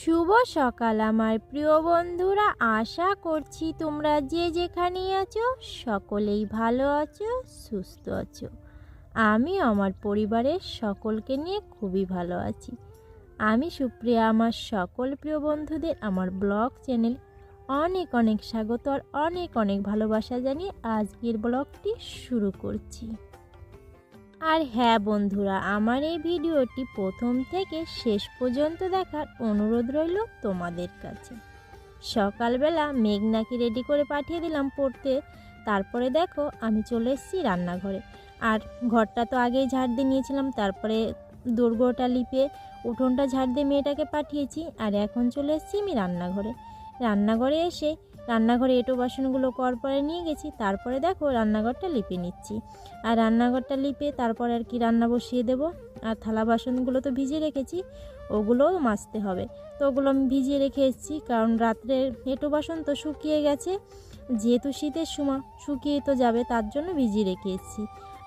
শুভ সকাল, আমার প্রিয় বন্ধুরা। আশা করছি তোমরা যে যেখানেই আছো, সকলেই ভালো আছো, সুস্থ আছো। আমি আমার পরিবারের সকলকে নিয়ে খুবই ভালো আছি। আমি সুপ্রিয়া, আমার সকল প্রিয় বন্ধুদের আমার ব্লগ চ্যানেল অনেক অনেক স্বাগত আর অনেক অনেক ভালোবাসা জানিয়ে আজকের ব্লগটি শুরু করছি। আর হ্যাঁ বন্ধুরা, আমার এই ভিডিওটি প্রথম থেকে শেষ পর্যন্ত দেখার অনুরোধ রইল তোমাদের কাছে। সকালবেলা মেঘনাকে রেডি করে পাঠিয়ে দিলাম পড়তে। তারপরে দেখো আমি চলে এসেছি রান্নাঘরে। আর ঘরটা তো আগেই ঝাড় দিয়ে নিয়েছিলাম, তারপরে দুর্গটা লিপে উঠোনটা ঝাড় দিয়ে মেয়েটাকে পাঠিয়েছি। আর এখন চলে এসেছি আমি রান্নাঘরে। রান্নাঘরে এসে রান্নাঘরে এঁটো বাসনগুলো কর পরে নিয়ে গেছি, তারপরে দেখো রান্নাঘরটা লিপে নিচ্ছি। আর রান্নাঘরটা লিপে তারপরে আর কি রান্না বসিয়ে দেব। আর থালা বাসনগুলো তো ভিজিয়ে রেখেছি, ওগুলোও মাজতে হবে। তো ওগুলো আমি ভিজিয়ে রেখে এসেছি, কারণ রাত্রে এঁটো বাসন তো শুকিয়ে গেছে, যেহেতু শীতের সময় শুকিয়ে তো যাবে, তার জন্য ভিজিয়ে রেখে এসেছি।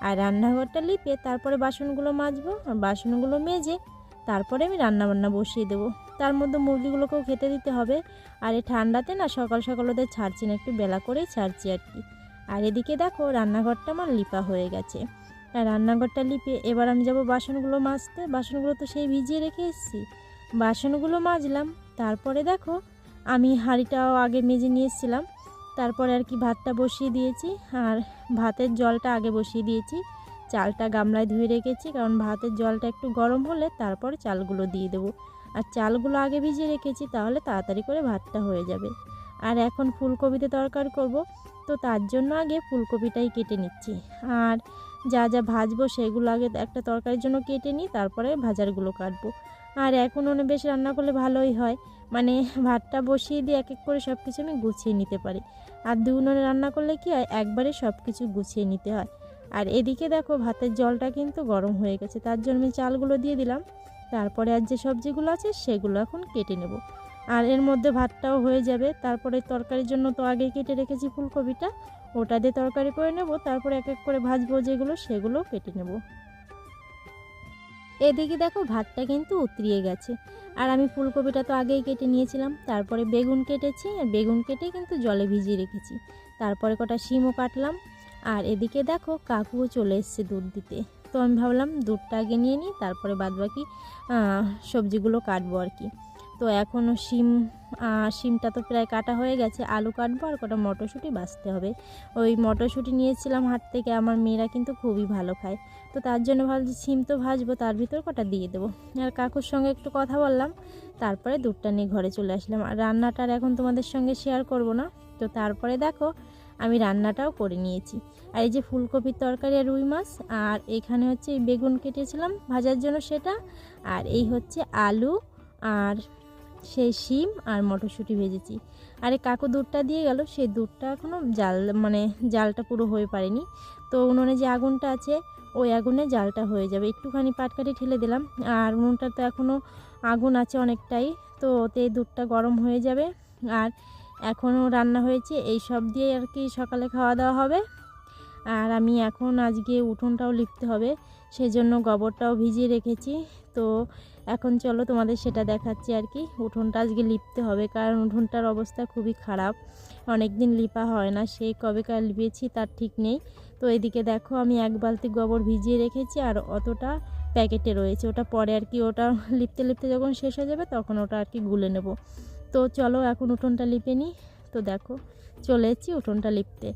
আর রান্নাঘরটা লিপে তারপরে বাসনগুলো মাজবো, আর বাসনগুলো মেজে তারপরে আমি রান্না বান্না বসিয়ে দেবো। তার মধ্যে মুরগিগুলোকেও খেতে দিতে হবে। আর এই ঠান্ডাতে না সকাল সকাল ওদের ছাড়ছি না, একটু বেলা করেই ছাড়ছি আর কি। আর এদিকে দেখো রান্নাঘরটা আমার লিপা হয়ে গেছে। আর রান্নাঘরটা লিপে এবার আমি যাব বাসনগুলো মাজতে। বাসনগুলো তো সেই ভিজিয়ে রেখে এসেছি। বাসনগুলো মাজলাম। তারপরে দেখো আমি হাঁড়িটাও আগে মেজে নিয়ে এসেছিলাম। তারপরে আর কি ভাতটা বসিয়ে দিয়েছি। আর ভাতের জলটা আগে বসিয়ে দিয়েছি। চালটা গামলায় ধুয়ে রেখেছি, কারণ ভাতের জলটা একটু গরম হলে তারপরে চালগুলো দিয়ে দেবো। আর চালগুলো আগে ভিজিয়ে রেখেছি, তাহলে তাড়াতাড়ি করে ভাতটা হয়ে যাবে। আর এখন ফুলকপিতে তরকারি করব, তো তার জন্য আগে ফুলকপিটাই কেটে নিচ্ছি। আর যা যা ভাজবো সেগুলো আগে একটা তরকারির জন্য কেটে নিই, তারপরে ভাজারগুলো কাটবো। আর এখন অনেক বেশ রান্না করলে ভালোই হয় মানে ভাতটা বসিয়ে দিয়ে এক এক করে সব কিছু আমি গুছিয়ে নিতে পারি। আর দু উনুনে রান্না করলে কি হয়, একবারে সব কিছু গুছিয়ে নিতে হয়। আর এদিকে দেখো ভাতের জলটা কিন্তু গরম হয়ে গেছে, তার জন্য আমি চালগুলো দিয়ে দিলাম। তারপরে আর যে সবজিগুলো আছে সেগুলো এখন কেটে নেব। আর এর মধ্যে ভাতটাও হয়ে যাবে, তারপরে তরকারির জন্য তো আগে কেটে রেখেছি ফুলকপিটা, ওটা দিয়ে তরকারি করে নেব, তারপরে এক এক করে ভাজবো যেগুলো সেগুলো কেটে নেব। এদিকে দেখো ভাতটা কিন্তু উতরিয়ে গেছে, আর আমি ফুলকপিটা তো আগেই কেটে নিয়েছিলাম, তারপরে বেগুন কেটেছি, আর বেগুন কেটে কিন্তু জলে ভিজিয়ে রেখেছি। তারপরে কটা শিমও কাটলাম আর এদিকে দেখো কাকুও চলে এসছে দুধ দিতে। তো আমি ভাবলাম দুধটা আগে নিয়ে নিই, তারপরে বাদবাকি সবজিগুলো কাটবো আর কি। তো এখনও শিম শিমটা তো প্রায় কাটা হয়ে গেছে, আলু কাটবো আর কটা মটরশুঁটি বাছতে হবে। ওই মটরশুঁটি নিয়েছিলাম হাট থেকে, আমার মেয়েরা কিন্তু খুবই ভালো খায়। তো তার জন্য ভাবছি শিম তো ভাজবো, তার ভিতর কটা দিয়ে দেবো। আর কাকুর সঙ্গে একটু কথা বললাম, তারপরে দুধটা নিয়ে ঘরে চলে আসলাম। আর রান্নাটার এখন তোমাদের সঙ্গে শেয়ার করব না। তো তারপরে দেখো আমি রান্নাটাও করে নিয়েছি। আর এই যে ফুলকপির তরকারি আর রুই মাছ, আর এখানে হচ্ছে এই বেগুন কেটেছিলাম ভাজার জন্য সেটা, আর এই হচ্ছে আলু, আর সেই শিম আর মটরশুঁটি ভেজেছি। আর এই কাকু দুধটা দিয়ে গেল, সেই দুধটা এখনও জাল মানে জালটা পুরো হয়ে পারেনি। তো উনুনে যে আগুনটা আছে, ওই আগুনে জালটা হয়ে যাবে। একটুখানি পাটকাঠি ঠেলে দিলাম, আর উনুনটা তো এখনও আগুন আছে অনেকটাই। তো ওতে দুধটা গরম হয়ে যাবে, আর এখনও রান্না হয়েছে, এই সব দিয়ে আর কি সকালে খাওয়া দাওয়া হবে। আর আমি এখন আজকে উঠোনটাও লিখতে হবে সেই জন্য গোবরটাও ভিজিয়ে রেখেছি। তো এখন চলো তোমাদের সেটা দেখাচ্ছি আর কি, উঠোনটা আজকে লিপতে হবে, কারণ উঠোনটার অবস্থা খুবই খারাপ। অনেক দিন লিপা হয় না সেই কবেকার লিপেছি তার ঠিক নেই। তো এদিকে দেখো আমি এক বালতি গোবর ভিজিয়ে রেখেছি, আর অতটা প্যাকেটে রয়েছে। ওটা পরে আর কি, ওটা লিপতে লিপতে যখন শেষ হয়ে যাবে, তখন ওটা আর কি গুলে নেব। তো চলো এখন উঠোনটা লিপে নিই। তো দেখো, চলে এসেছি উঠোনটা লিপতে।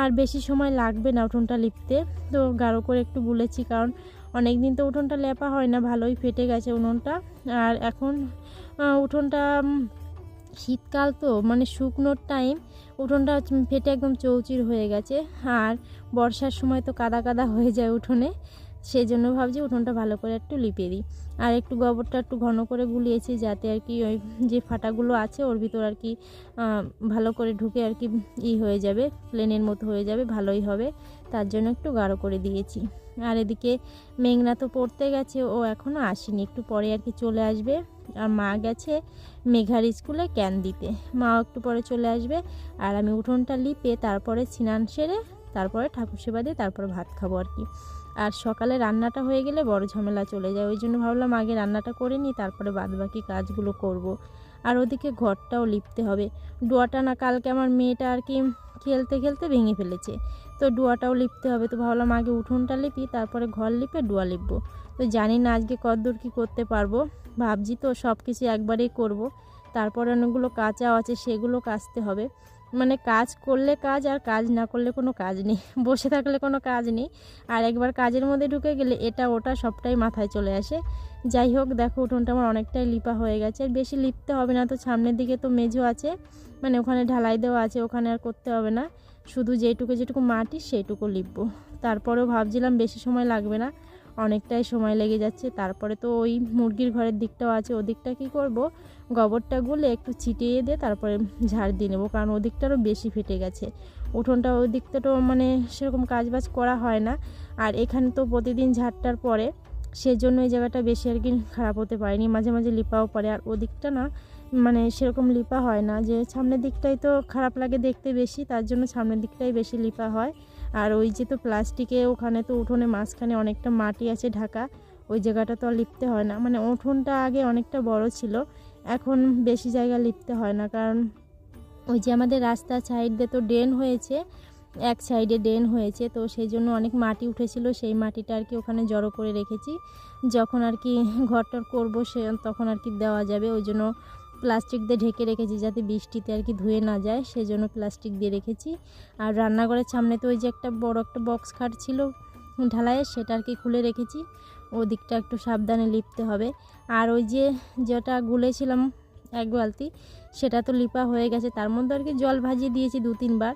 আর বেশি সময় লাগবে না উঠোনটা লিপতে। তো গাঢ় করে একটু বলেছি, কারণ অনেক দিন তো উঠোনটা লেপা হয় না, ভালোই ফেটে গেছে উঠোনটা আর এখন উঠোনটা শীতকাল তো মানে শুকনোর টাইম উঠোনটা ফেটে একদম চৌচির হয়ে গেছে। আর বর্ষার সময় তো কাদা কাদা হয়ে যায় উঠোনে। সেই জন্য ভাবছি উঠোনটা ভালো করে একটু লিপে দিই। আর একটু গোবরটা একটু ঘন করে গুলিয়েছি যাতে আর কি ওই যে ফাটাগুলো আছে, ওর ভিতর আর কি ভালো করে ঢুকে আর কি ই হয়ে যাবে, প্লেনের মতো হয়ে যাবে, ভালোই হবে। তার জন্য একটু গাঢ় করে দিয়েছি। আর এদিকে মেঘনা তো পড়তে গেছে, ও এখনও আসেনি। একটু পরে আর কি চলে আসবে। আর মা গেছে মেঘার স্কুলে ক্যান দিতে। মাও একটু পরে চলে আসবে। আর আমি উঠোনটা লিপে তারপরে স্নান সেরে, তারপরে ঠাকুর সেবা দিয়ে তারপরে ভাত খাব আর কি। আর সকালে রান্নাটা হয়ে গেলে বড় ঝামেলা চলে যায়। ওই জন্য ভাবলাম আগে রান্নাটা করে নিই, তারপরে বাদবাকি কাজগুলো করব। আর ওদিকে ঘরটাও লিপতে হবে। ডোয়াটা না কালকে আমার মেয়েটা আর কি খেলতে খেলতে ভেঙে ফেলেছে। তো ডোয়াটাও লিপতে হবে। তো ভাবলাম আগে উঠোনটা লিপি, তারপরে ঘর লিপে ডোয়া লিপবো। তো জানি না আজকে কতদূর কী করতে পারব। ভাবছি তো সব কিছু একবারেই করব। তারপরে অনেকগুলো কাঁচাও আছে, সেগুলো কাচতে হবে। মানে কাজ করলে কাজ আর কাজ না করলে কোনো কাজ নেই। বসে থাকলে কোনো কাজ নেই। আর একবার কাজের মধ্যে ঢুকে গেলে এটা ওটা সবটাই মাথায় চলে আসে। যাই হোক, দেখো উঠোনটা আমার অনেকটাই লিপা হয়ে গেছে। আর বেশি লিপতে হবে না তো, সামনের দিকে তো মেঝো আছে। মানে ওখানে ঢালাই দেওয়া আছে, ওখানে আর করতে হবে না। শুধু যেটুকু যেটুকু মাটি সেইটুকু লিপবো। তারপরেও ভাবছিলাম বেশি সময় লাগবে না। অনেকটাই সময় লেগে যাচ্ছে। তারপরে তো ওই মুরগির ঘরের দিকটাও আছে। ওদিকটা কি করব? গোবরটা গুলে একটু ছিটিয়ে দিয়ে তারপরে ঝাড় দিয়ে নেব। কারণ ওদিকটারও বেশি ফেটে গেছে। উঠোনটা ওই দিকটাও মানে সেরকম কাজবাজ করা হয় না। আর এখানে তো প্রতিদিন ঝাড়টার পরে সেজন্য এই জায়গাটা বেশি আর কি খারাপ হতে পারেনি। মাঝে মাঝে লিপাও পড়ে। আর ওদিকটা না মানে সেরকম লিপা হয় না। যে সামনের দিকটাই তো খারাপ লাগে দেখতে বেশি। তার জন্য সামনের দিকটাই বেশি লিপা হয়। আর ওই যে তো প্লাস্টিকে ওখানে তো উঠোনে মাঝখানে অনেকটা মাটি আছে ঢাকা, ওই জায়গাটা তো আর লিপতে হয় না। মানে উঠোনটা আগে অনেকটা বড় ছিল, এখন বেশি জায়গা লিপতে হয় না, কারণ ওই যে আমাদের রাস্তার সাইড দিয়ে তো ড্রেন হয়েছে, এক সাইডে ড্রেন হয়েছে, তো সেই জন্য অনেক মাটি উঠেছিল, সেই মাটিটা আর কি ওখানে জড়ো করে রেখেছি। যখন আর কি ঘরটর করব সে তখন আর কি দেওয়া যাবে, ওই জন্য প্লাস্টিক দিয়ে ঢেকে রেখেছি যাতে বৃষ্টিতে আর কি ধুয়ে না যায়, সেজন্য প্লাস্টিক দিয়ে রেখেছি। আর রান্নাঘরের সামনে তো ওই যে একটা বড় একটা বক্স খাট ছিল ঢালাইয়ের সেটা আর কি খুলে রেখেছি। ওদিকটা একটু সাবধানে লিপতে হবে। আর ওই যে যেটা গুলেছিলাম এক বালতি, সেটা তো লিপা হয়ে গেছে। তার মধ্যে আর কি জল ভাজিয়ে দিয়েছি দু তিনবার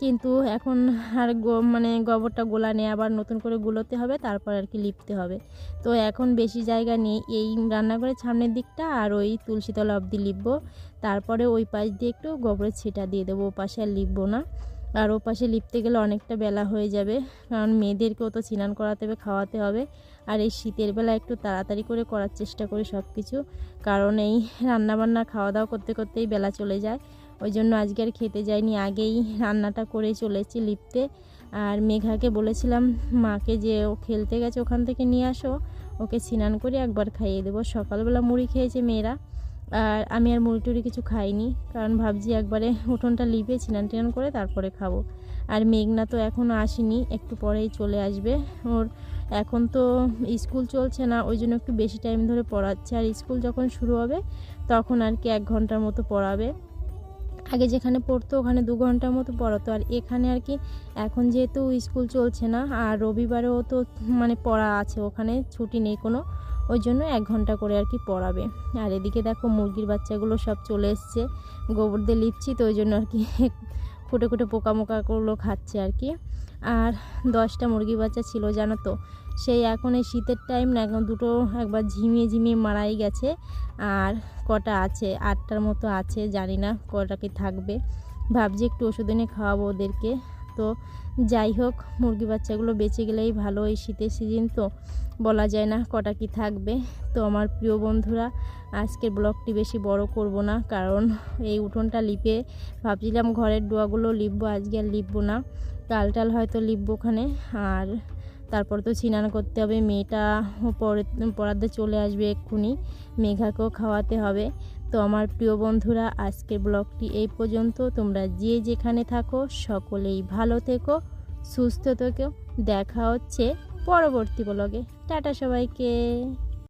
কিন্তু এখন আর মানে গোবরটা গোলা নিয়ে আবার নতুন করে গুলোতে হবে, তারপর আর কি লিপতে হবে। তো এখন বেশি জায়গা নেই, এই রান্নাঘরের সামনের দিকটা আর ওই তুলসীতলা অবধি লিপবো। তারপরে ওই পাশ দিয়ে একটু গোবরের ছিটা দিয়ে দেবো, ও পাশে আর লিপবো না। আর ও পাশে লিপতে গেলে অনেকটা বেলা হয়ে যাবে। কারণ মেয়েদেরকেও তো স্নান করাতে হবে, খাওয়াতে হবে। আর এই শীতের বেলা একটু তাড়াতাড়ি করে করার চেষ্টা করি সব কিছু কারণ এই রান্নাবান্না খাওয়া দাওয়া করতে করতেই বেলা চলে যায়। ওই জন্য আজকে আর খেতে যাইনি, আগেই রান্নাটা করে চলেছি লিপতে। আর মেঘাকে বলেছিলাম, মাকে যে ও খেলতে গেছে ওখান থেকে নিয়ে আসো, ওকে স্নান করে একবার খাইয়ে দেবো। সকালবেলা মুড়ি খেয়েছে মেয়েরা। আর আমি আর মুড়ি টুড়ি কিছু খাইনি, কারণ ভাবছি একবারে উঠোনটা লিপে স্নান টিনান করে তারপরে খাব। আর মেঘনা তো এখনও আসেনি, একটু পরেই চলে আসবে। ওর এখন তো স্কুল চলছে না, ওই জন্য একটু বেশি টাইম ধরে পড়াচ্ছে। আর স্কুল যখন শুরু হবে, তখন আর কি এক ঘণ্টার মতো পড়াবে। আগে যেখানে পড়তো, ওখানে দু ঘণ্টার মতো পড়াতো। আর এখানে আর কি, এখন যেহেতু স্কুল চলছে না, আর রবিবারেও তো মানে পড়া আছে, ওখানে ছুটি নেই কোনো। ওই জন্য এক ঘণ্টা করে আর কি পড়াবে। আর এদিকে দেখো মুরগির বাচ্চাগুলো সব চলে এসছে। গোবর দিয়ে লিপছি, তো ওই জন্য আর কি ফুটে খুঁটে পোকামোকাগুলো খাচ্ছে আর কি। আর দশটা মুরগি বাচ্চা ছিল, জানো তো? সেই এখন এই শীতের টাইম না, এখন দুটো একবার ঝিমিয়ে ঝিমিয়ে মারাই গেছে। আর কটা আছে? আটটার মতো আছে, জানি না কটা কি থাকবে। ভাবছি একটু ওষুধ এনে খাওয়াবো ওদেরকে। তো যাই হোক, মুরগি বাচ্চাগুলো বেঁচে গেলেই ভালো এই শীতের সিজন তো। বলা যায় না কটা কি থাকবে। তো আমার প্রিয় বন্ধুরা, আজকের ব্লগটি বেশি বড় করব না, কারণ এই উঠোনটা লিপে ভাবছিলাম ঘরের ডোয়াগুলো লিপবো, আজকে আর লিপবো না। কালটাল টাল হয়তো লিপবো ওখানে, আর তারপর তো স্নান করতে হবে, মেয়েটা পরে পড়াতে চলে আসবে এক্ষুনি, মেঘাকেও খাওয়াতে হবে। তো আমার প্রিয় বন্ধুরা, আজকের ব্লগটি এই পর্যন্ত। তোমরা যে যেখানে থাকো, সকলেই ভালো থেকো, সুস্থ থেকো। দেখা হচ্ছে পরবর্তী ব্লগে। টাটা সবাইকে।